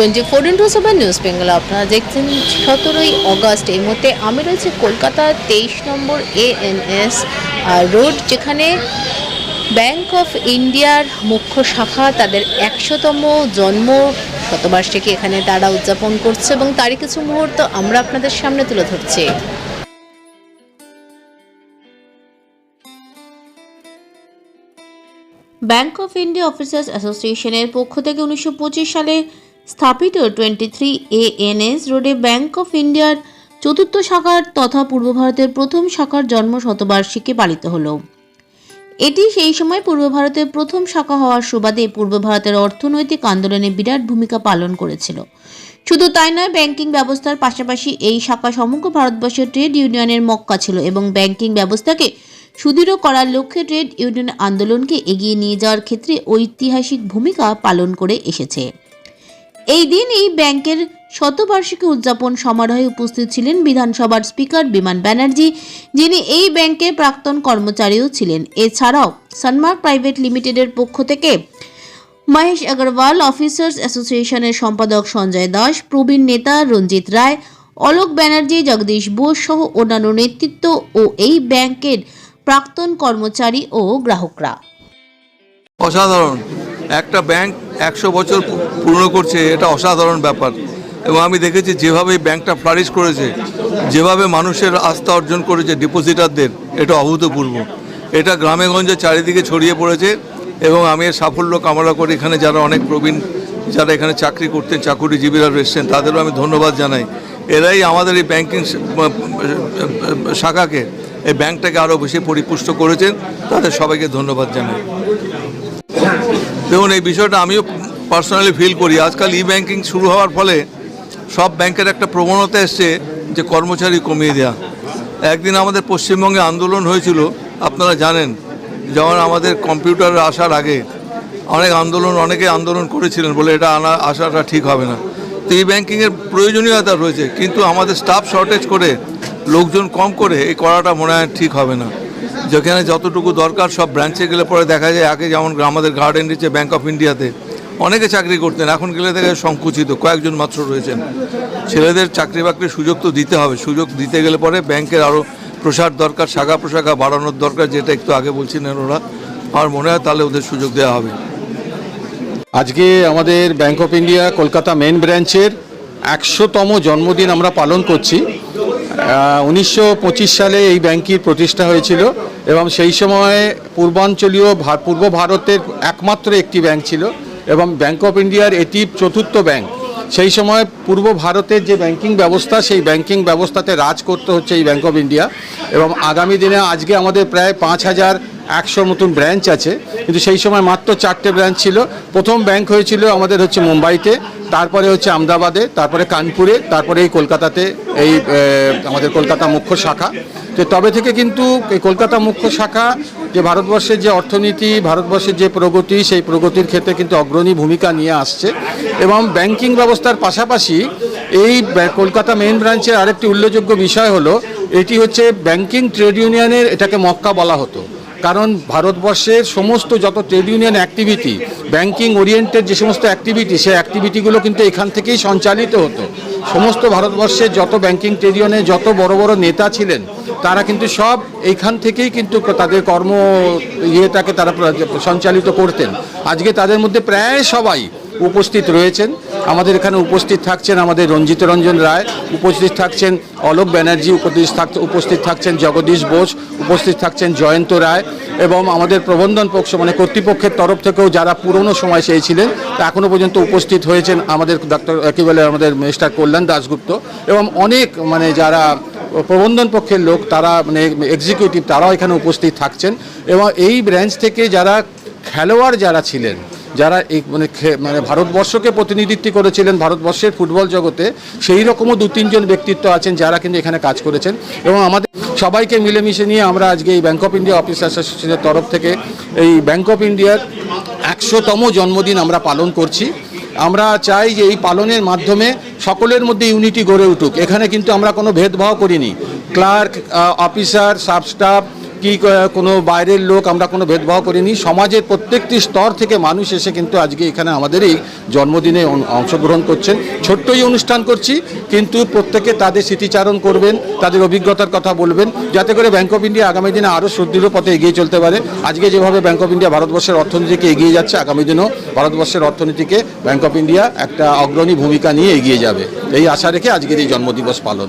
Twenty four into seven news Bengal. আপনারা দেখছেন সতেরোই অগস্ট। এই মুহূর্তে আমি রয়েছে কলকাতা তেইশ নম্বর এ এন এস রোড, যেখানে ব্যাংক অফ ইন্ডিয়ার মুখ্য শাখা তাদের একশোতম জন্ম শতবার্ষিকী এখানে তারা উদযাপন করছে এবং তারই কিছু মুহূর্ত আমরা আপনাদের সামনে তুলে ধরছি। ব্যাংক অফ ইন্ডিয়া অফিসার্স অ্যাসোসিয়েশনের পক্ষ থেকে উনিশশো পঁচিশ সালে স্থাপিত twenty three A N S রোডে ব্যাংক অফ ইন্ডিয়ার চতুর্থ শাখার তথা পূর্ব ভারতের প্রথম শাখার জন্ম শতবার্ষিকী পালিত হলো। এটি সেই সময় পূর্ব ভারতের প্রথম শাখা হওয়ার সুবাদে পূর্ব ভারতের অর্থনৈতিক আন্দোলনে বিরাট ভূমিকা পালন করেছিল। শুধু তাই নয় ব্যাংকিং ব্যবস্থার পাশাপাশি এই শাখা সমগ্র ভারতবর্ষের ট্রেড ইউনিয়নের মক্কা ছিল এবং ব্যাংকিং ব্যবস্থাকে সুদৃঢ় করার লক্ষ্যে ট্রেড ইউনিয়ন আন্দোলনকে এগিয়ে নিয়ে যাওয়ার ক্ষেত্রে ঐতিহাসিক ভূমিকা পালন করে এসেছে। এই দিন এই ব্যাংকের শতবার্ষিকী উদযাপন সমারোহে উপস্থিত ছিলেন বিধানসভার স্পিকার বিমান ব্যানার্জি, যিনি এই ব্যাংকের প্রাক্তন কর্মচারীও ছিলেন। এছাড়াও সানমার্ক প্রাইভেট লিমিটেডের পক্ষ থেকে মহেশ আগরওয়াল, অফিসার্স অ্যাসোসিয়েশনের সম্পাদক সঞ্জয় দাস, প্রবীণ নেতা রঞ্জিত রায়, অলোক ব্যানার্জি, জগদীশ বোস সহ অন্যান্য নেতৃত্ব ও এই ব্যাংকের প্রাক্তন কর্মচারী ও গ্রাহকরা। অসাধারণ। একটা ব্যাংক একশো বছর পূর্ণ করছে, এটা অসাধারণ ব্যাপার। এবং আমি দেখেছি যেভাবে ব্যাংকটা ফ্লারিশ করেছে, যেভাবে মানুষের আস্থা অর্জন করেছে ডিপোজিটারদের এটা অভূতপূর্ব। এটা গ্রামে গঞ্জে চারিদিকে ছড়িয়ে পড়েছে এবং আমি এর সাফল্য কামনা করি। এখানে যারা অনেক প্রবীণ, যারা এখানে চাকরি করতেন, চাকুরিজীবীরা এসছেন, তাদেরও আমি ধন্যবাদ জানাই। এরাই আমাদের এই ব্যাংকিং শাখাকে, এই ব্যাংকটাকে আরও বেশি পরিপুষ্ট করেছেন। তাদের সবাইকে ধন্যবাদ জানাই। দেখুন, এই বিষয়টা আমিও পার্সোনালি ফিল করি। আজকাল ই ব্যাংকিং শুরু হওয়ার ফলে সব ব্যাংকের একটা প্রবণতা এসছে যে কর্মচারী কমিয়ে দেওয়া একদিন আমাদের পশ্চিমবঙ্গে আন্দোলন হয়েছিল, আপনারা জানেন যেমন আমাদের কম্পিউটার আসার আগে অনেক আন্দোলন, অনেকে আন্দোলন করেছিলেন বলে এটা আনা, আসাটা ঠিক হবে না। তো ই ব্যাংকিংয়ের প্রয়োজনীয়তা রয়েছে, কিন্তু আমাদের স্টাফ শর্টেজ করে, লোকজন কম করে, এই করাটা মনে হয় ঠিক হবে না। যেখানে যতটুকু দরকার সব ব্রাঞ্চে গেলে পরে দেখা যায়, আগে যেমন আমাদের গার্ডেন রিচে ব্যাঙ্ক অফ ইন্ডিয়াতে অনেকে চাকরি করতেন, এখন গেলে থেকে সংকুচিত, কয়েকজন মাত্র রয়েছেন। ছেলেদের চাকরি বাকরির সুযোগ তো দিতে হবে, সুযোগ দিতে গেলে পরে ব্যাংকের আরও প্রসার দরকার, শাখা প্রশাখা বাড়ানোর দরকার, যেটা একটু আগে বলছিলেন ওরা। আমার মনে হয় তাহলে ওদের সুযোগ দেওয়া হবে। আজকে আমাদের bank of India Kolkata main ব্রাঞ্চের একশোতম জন্মদিন আমরা পালন করছি। উনিশশো পঁচিশ সালে এই ব্যাংকটির প্রতিষ্ঠা হয়েছিল এবং সেই সময়ে পূর্বাঞ্চলীয় পূর্ব ভারতের একমাত্র একটি ব্যাংক ছিল এবং ব্যাংক অফ ইন্ডিয়ার এটি চতুর্থ ব্যাংক। সেই সময় পূর্ব ভারতের যে ব্যাংকিং ব্যবস্থা, সেই ব্যাংকিং ব্যবস্থাতে রাজ করতে হচ্ছে এই ব্যাংক অফ ইন্ডিয়া এবং আগামী দিনে আজকে আমাদের প্রায় পাঁচ হাজার একশোর মতন ব্রাঞ্চ আছে। কিন্তু সেই সময় মাত্র চারটে ব্রাঞ্চ ছিল। প্রথম ব্যাংক হয়েছিল আমাদের হচ্ছে মুম্বাইতে, তারপরে হচ্ছে আমদাবাদে, তারপরে কানপুরে, তারপরে এই কলকাতাতে, এই আমাদের কলকাতা মুখ্য শাখা। তো তবে থেকে কিন্তু এই কলকাতা মুখ্য শাখা, যে ভারতবর্ষের যে অর্থনীতি, ভারতবর্ষের যে প্রগতি, সেই প্রগতির ক্ষেত্রে কিন্তু অগ্রণী ভূমিকা নিয়ে আসছে। এবং ব্যাংকিং ব্যবস্থার পাশাপাশি এই কলকাতা মেইন ব্রাঞ্চের আরেকটি উল্লেখযোগ্য বিষয় হলো, এটি হচ্ছে ব্যাংকিং ট্রেড ইউনিয়নের এটাকে মক্কা বলা হতো। কারণ ভারতবর্ষের সমস্ত যত trade union activity, banking oriented যে সমস্ত অ্যাক্টিভিটি, সেই অ্যাক্টিভিটিগুলো কিন্তু এখান থেকেই সঞ্চালিত হতো। সমস্ত ভারতবর্ষের যত ব্যাংকিং ট্রেড ইউনিয়নে যত বড় বড় নেতা ছিলেন, তারা কিন্তু সব এইখান থেকেই কিন্তু তাদের কর্ম ইয়েটাকে তারা সঞ্চালিত করতেন। আজকে তাদের মধ্যে প্রায় সবাই উপস্থিত রয়েছেন। আমাদের এখানে উপস্থিত থাকছেন আমাদের রঞ্জিত রঞ্জন রায়, উপস্থিত থাকছেন অলোক ব্যানার্জি, উপস্থিত থাক উপস্থিত থাকছেন জগদীশ বোস, উপস্থিত থাকছেন জয়ন্ত রায় এবং আমাদের প্রবন্ধন পক্ষ মানে কর্তৃপক্ষের তরফ থেকেও যারা পুরনো সময় সেই ছিলেন তা এখনও পর্যন্ত উপস্থিত হয়েছেন আমাদের ডাক্তার কী বলে আমাদের মিস্টার কল্যাণ দাশগুপ্ত এবং অনেক মানে যারা প্রবন্ধন পক্ষের লোক, তারা মানে এক্সিকিউটিভ তারাও এখানে উপস্থিত থাকছেন এবং এই ব্রাঞ্চ থেকে যারা খেলোয়াড় যারা ছিলেন যারা এই মানে মানে ভারতবর্ষকে প্রতিনিধিত্ব করেছিলেন ভারতবর্ষের ফুটবল জগতে, সেই রকমও দু, তিনজন ব্যক্তিত্ব আছেন যারা কিন্তু এখানে কাজ করেছেন এবং আমাদের সবাইকে মিলেমিশে নিয়ে আমরা আজকে এই ব্যাংক অফ ইন্ডিয়া অফিস অ্যাসোসিয়েশনের তরফ থেকে এই ব্যাংক অফ ইন্ডিয়ার একশোতম জন্মদিন আমরা পালন করছি। আমরা চাই যে এই পালনের মাধ্যমে সকলের মধ্যে ইউনিটি গড়ে উঠুক। এখানে কিন্তু আমরা কোনো ভেদভাব করিনি। ক্লার্ক অফিসার সাব স্টাফ কি কোনো বাইরের লোক আমরা কোনো ভেদভাব করিনি। সমাজের প্রত্যেকটি স্তর থেকে মানুষ এসে কিন্তু আজকে এখানে আমাদের এই জন্মদিনে অংশগ্রহণ করছেন। ছোট্টই অনুষ্ঠান করছি, কিন্তু প্রত্যেকে তাদের স্মৃতিচারণ করবেন, তাদের অভিজ্ঞতার কথা বলবেন, যাতে করে ব্যাংক অফ ইন্ডিয়া আগামী দিনে আরও সুদৃঢ় পথে এগিয়ে চলতে পারে। আজকে যেভাবে ব্যাংক অফ ইন্ডিয়া ভারতবর্ষের অর্থনীতিকে এগিয়ে যাচ্ছে, আগামী দিনেও ভারতবর্ষের অর্থনীতিকে ব্যাংক অফ ইন্ডিয়া একটা অগ্রণী ভূমিকা নিয়ে এগিয়ে যাবে। এই আশা রেখে আজকের এই জন্মদিবস পালন।